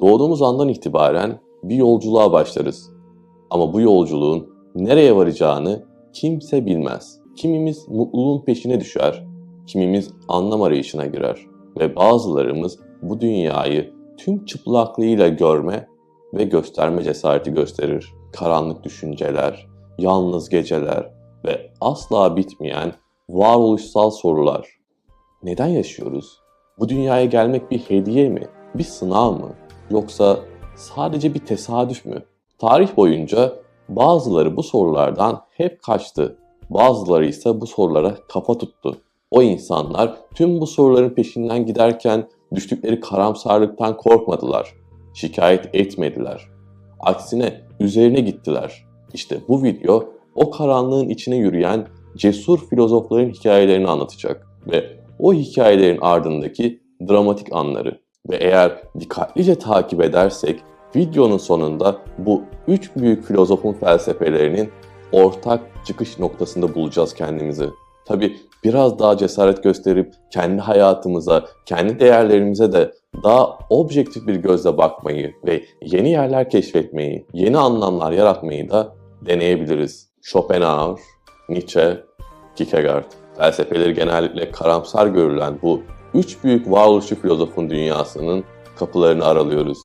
Doğduğumuz andan itibaren bir yolculuğa başlarız. Ama bu yolculuğun nereye varacağını kimse bilmez. Kimimiz mutluluğun peşine düşer, kimimiz anlam arayışına girer ve bazılarımız bu dünyayı tüm çıplaklığıyla görme ve gösterme cesareti gösterir. Karanlık düşünceler, yalnız geceler ve asla bitmeyen varoluşsal sorular. Neden yaşıyoruz? Bu dünyaya gelmek bir hediye mi? Bir sınav mı? Yoksa sadece bir tesadüf mü? Tarih boyunca bazıları bu sorulardan hep kaçtı. Bazıları ise bu sorulara kafa tuttu. O insanlar tüm bu soruların peşinden giderken düştükleri karamsarlıktan korkmadılar. Şikayet etmediler. Aksine üzerine gittiler. İşte bu video o karanlığın içine yürüyen cesur filozofların hikayelerini anlatacak ve o hikayelerin ardındaki dramatik anları. Ve eğer dikkatlice takip edersek videonun sonunda bu üç büyük filozofun felsefelerinin ortak çıkış noktasında bulacağız kendimizi. Tabi biraz daha cesaret gösterip kendi hayatımıza, kendi değerlerimize de daha objektif bir gözle bakmayı ve yeni yerler keşfetmeyi, yeni anlamlar yaratmayı da deneyebiliriz. Schopenhauer, Nietzsche, Kierkegaard. Felsefeleri genellikle karamsar görülen bu üç büyük varoluşçu filozofun dünyasının kapılarını aralıyoruz.